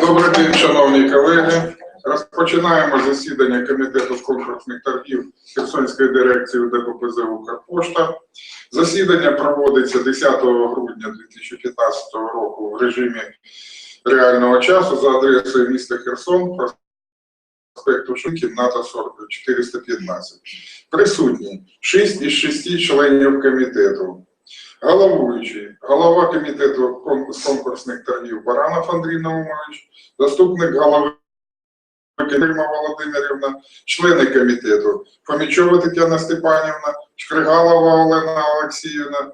Добрий день, шановні колеги. Розпочинаємо засідання Комітету з конкурсних торгів Херсонської дирекції УДППЗ «Укрпошта». Засідання проводиться 10 грудня 2015 року в режимі реального часу за адресою міста Херсон, проспекту кімната 40, 415. Присутні 6 із 6 членів комітету. Головуючий, голова комітету з конкурсних торгів Баранов Андрій Наумович, заступник голови Кирилма Володимирівна, члени комітету Фомічова Тетяна Степанівна, Шкригалова Олена Олексіївна,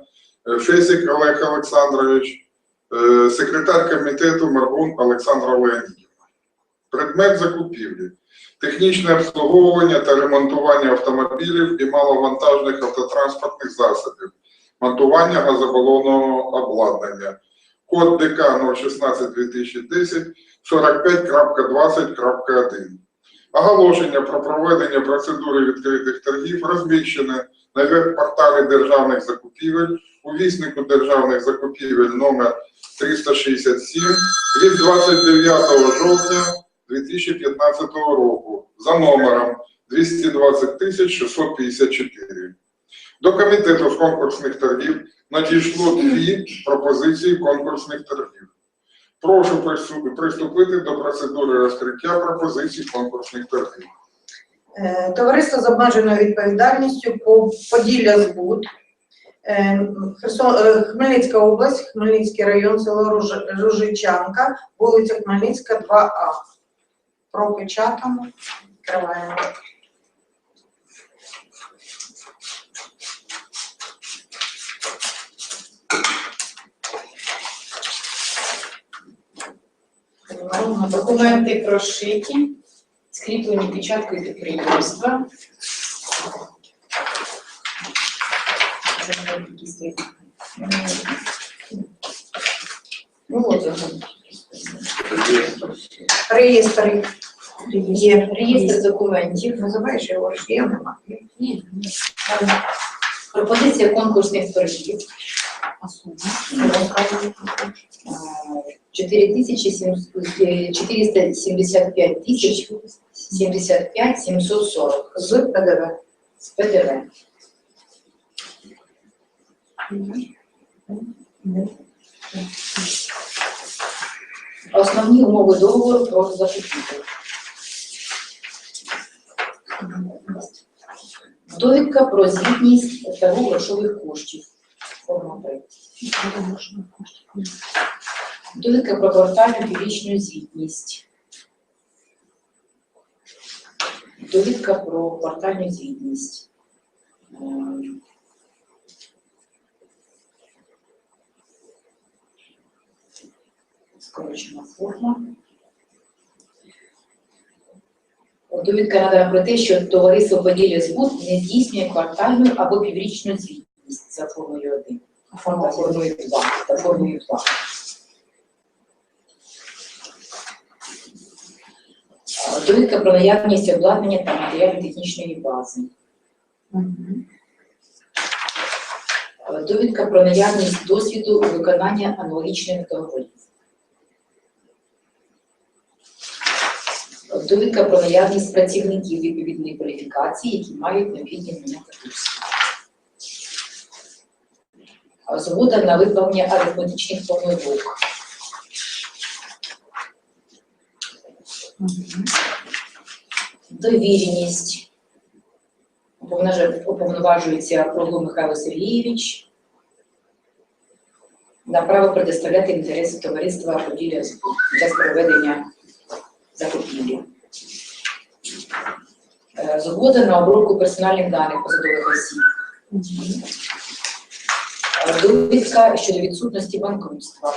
е, Фесик Олег Олександрович, е, секретар комітету Маргун Олександра Леонідівна. Предмет закупівлі. Технічне обслуговування та ремонтування автомобілів і маловантажних автотранспортних засобів монтування газобалонного обладнання. Код ДК 016 2010 45.20.1. Оголошення про проведення процедури відкритих торгів розміщене на веб-порталі державних закупівель у віснику державних закупівель номер 367 від 29 жовтня 2015 року за номером 220 654. До комітету з конкурсних торгів надійшло дві пропозиції конкурсних торгів. Прошу приступити до процедури розкриття пропозицій конкурсних торгів. Е, Товариство з обмеженою відповідальністю по Поділля Збут, е, е, Хмельницька область, Хмельницький район, село Ружичанка, вулиця Хмельницька, 2А. Пропечатано. Відкриваємо. Документи прошиті, скріплені печаткою підприємства. Ну, от. Реєстр є. Реєстр документів. Називаєш його нема. Ні. Пропозиція конкурсних торгів. Чотири тисячі сім- е, 475 тисяч 75 740 З ПДВ. з ПДВ. Основні умови договору про закупівлю. Довідка про звітність та грошових коштів. Форма Довідка про квартальну піврічну звітність. Довідка про квартальну звітність. Ем, Скорочена форма. Довідка надана про те, що товариство Поділля Збут не здійснює квартальну або піврічну звітність за формою 1. За формою 2. За формою 2. Довідка про наявність обладнання та матеріально-технічної бази. Довідка про наявність досвіду виконання аналогічних договорів. Довідка про наявність працівників відповідної кваліфікації, які мають необхідні знання та курси. Згода на виправлення арифметичних помилок. Довіреність. Уповноважується Круглов Михайло Сергійович на право предоставляти інтереси товариства Поділля для проведення закупівлі. Е, Згода на обробку персональних даних посадових осіб. Е, Довідка щодо відсутності банкрутства.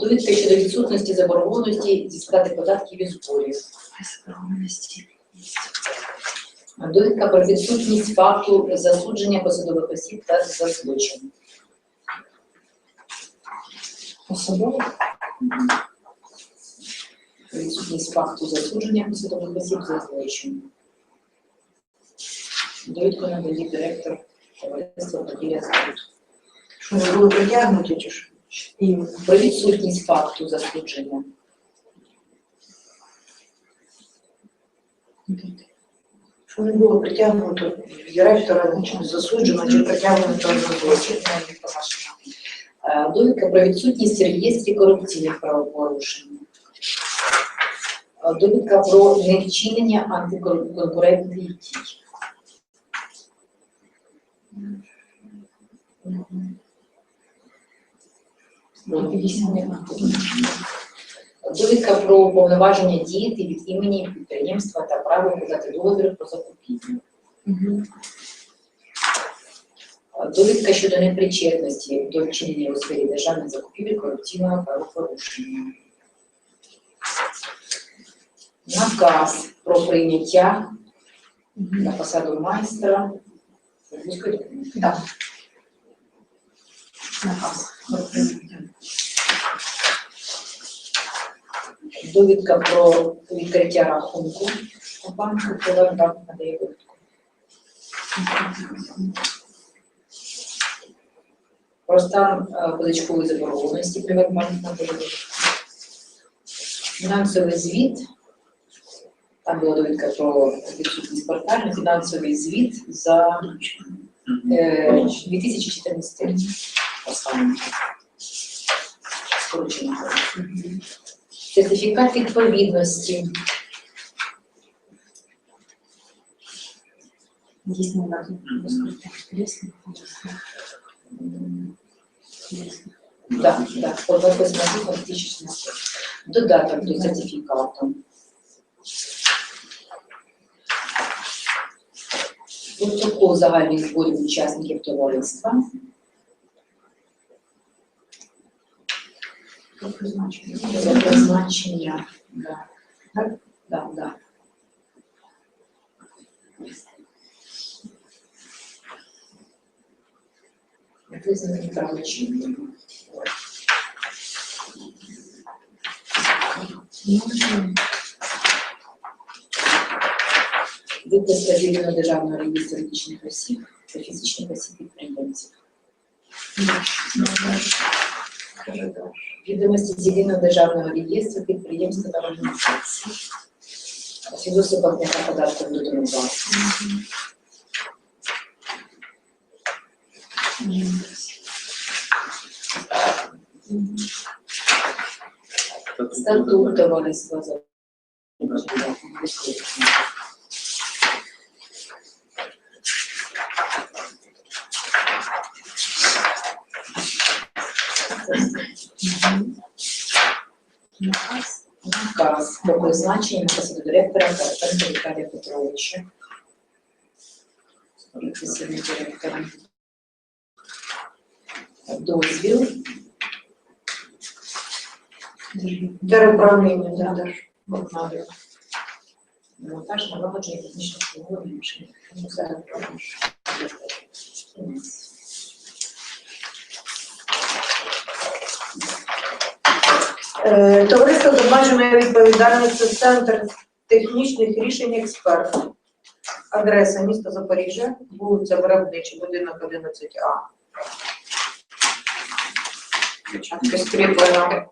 Довідка щодо відсутності заборгованості зі сплати податків і зборів. Довідка про відсутність факту засудження посадових осіб та за злочин. Особово. Відсутність факту засудження посадових осіб за злочин. Довідку надає директор товариство поділля збут. Що не були притягнуті чи що? І Про відсутність факту засудження. що не було притягнуто директора, чи засуджено, чи притягнуто на злочин. Е, Довідка про відсутність реєстрі корупційних правопорушень. Е, Довідка про невчинення антиконкурентних дій. Довідка про повноваження діяти від імені підприємства та право подати договір про закупівлю. Довідка щодо непричетності до вчинення у сфері державних закупівель корупційного правопорушення. Наказ про прийняття на посаду майстра. Так. Наказ. про прийняття. Довідка про відкриття рахунку у банку, Приватбанк надає довідку. Про стан е, позичкової заборгованості Приватбанк. Фінансовий звіт. Там була довідка про відсутність портальну, фінансовий звіт за е, 2014 рік. Останній. Скорочено. Сертифікат відповідності. Дійсно. Ясно. Так, так, 28 2016. Додаток до сертифікату. Протокол загальних зборів учасників товариства. Про призначення. За призначення. Да. Так, да, да. Визнані правочинними. Виписка з єдиного державного реєстру юридичних осіб та фізичних осіб підприємців. Відомості з єдиного державного реєстру підприємств та організацій. Свідоцтво платника податку додану власність. Статут товариства за Наказ. Наказ про призначення на посаду директора Карпенка Віталія Петровича. Дозвіл Теруправління, да, да. Богданов. Монтаж налагодження технічних машин. Ну, зараз продаж. Товариство з обмеженою відповідальністю Центр технічних рішень експерт. Адреса міста Запоріжжя, вулиця Виробнича, будинок 11А. Початки скріплено.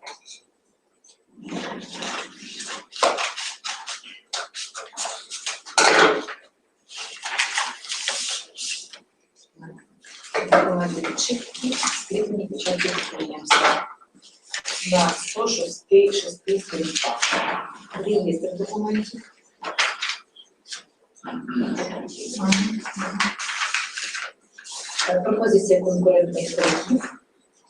Документи підшипки, скріплені печатки підприємства. На 106 шести сторінках. Реєстр документів. Е, Пропозиція конкурентних торгів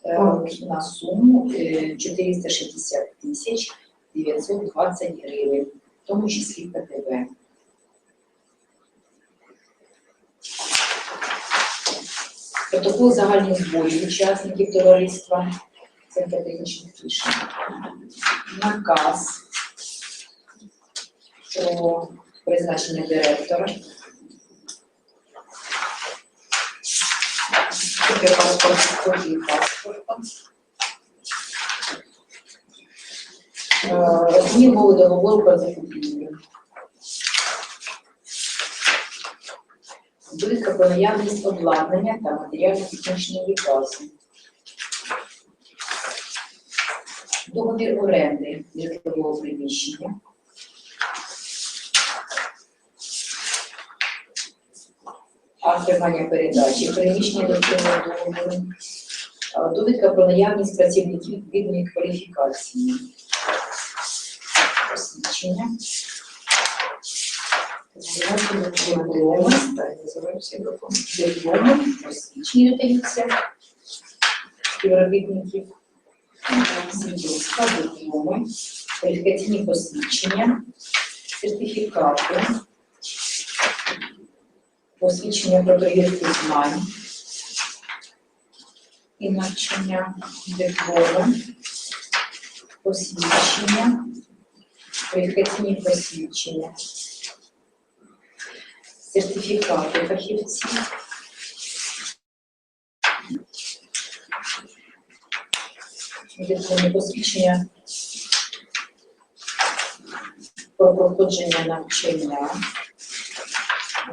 е, на суму е, 460 тисяч 920 гривень, в тому числі ПТВ. Протокол загальних зборів учасників товариства Центр технічних рішень. Наказ про призначення директора. Копія паспорта, копії паспорта. Е, Розмір мови договору про закупівлю. Довідка про наявність обладнання та матеріально-технічної бази. Договір оренди житлового приміщення. Акт тримання передачі, приміщення до цього договору. Довідка про наявність працівників відповідної кваліфікації. Посвідчення. Дипломи, дипломи, посвідчення додаються співробітників. Свідоцтва, дипломи, кваліфікаційні посвідчення, сертифікати, посвідчення про перевірку знань. І навчання, дипломи, посвідчення, кваліфікаційні посвідчення, сертифікати фахівців, дипломні посвідчення про проходження навчання,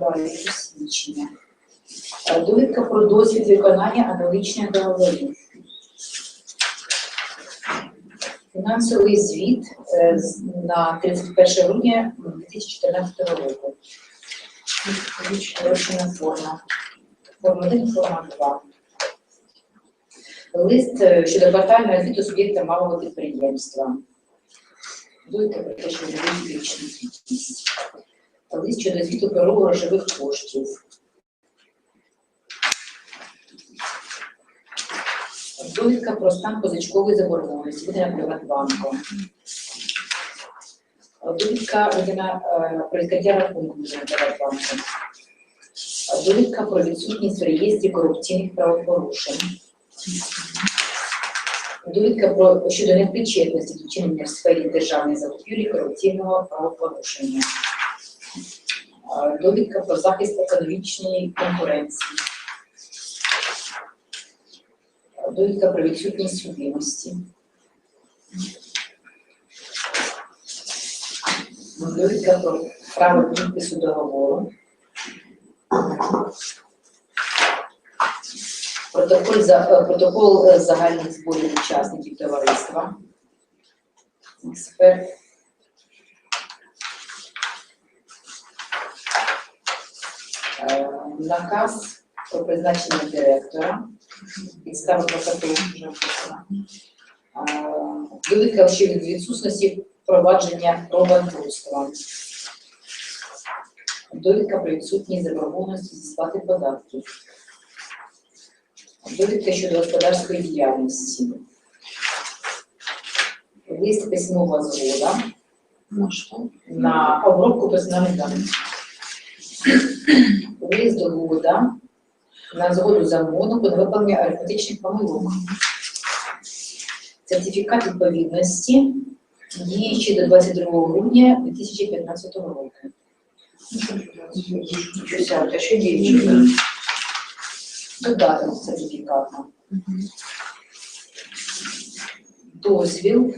далі посвідчення. Е, Довідка про досвід виконання аналогічних договорів. Фінансовий звіт е, на 31 грудня 2014 року. Форма. Форма 1, форма 2. Лист е, щодо квартального звіту суб'єкта малого підприємства. Довідка про те, що виключно звітність. Лист щодо звіту про грошових коштів. Довідка про стан позичкової заборгованості, видана Приватбанком. Довідка видана е, про відкриття рахунку видана Приватбанком. Довідка про відсутність в реєстрі корупційних правопорушень. Довідка про щодо непричетності вчинення в сфері державної закупівлі корупційного правопорушення. Довідка про захист економічної конкуренції. Довідка про відсутність судимості. Довідка про право підпису договору. Протокол, за, е, протокол е, загальних зборів учасників товариства. Е, Наказ про призначення директора. Підстава прокату вже. Е, Довідка щодо відсутності провадження про банкрутства. Довідка про відсутність заборгованості зі сплати податків. Довідка щодо господарської діяльності. Лист письмова згода Ну що? на обробку персональних даних. Лист згода на згоду замовнику на виправлення арифметичних помилок. Сертифікат відповідності діючий до 22 грудня 2015 року. А що діючи? Додаток сертифікату. Дозвіл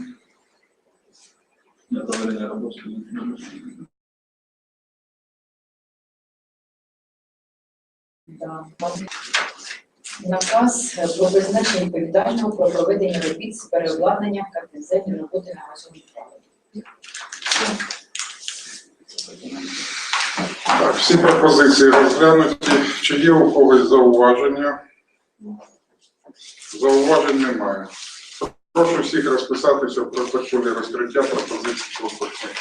Для проведення роботи. Да. Наказ про призначення відповідального про проведення робіт з переобладнання КТЗ роботи на газовій праві. Так, всі пропозиції розглянуті. Чи є у когось зауваження? Зауважень немає. Прошу всіх розписатися в протоколі розкриття пропозицій конкурсних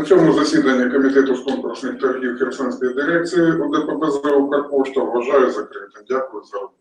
На цьому засіданні Комітету з конкурсних торгів Херсонської дирекції УДПБЗ «Укрпошта» вважаю закритим. Дякую за роботу.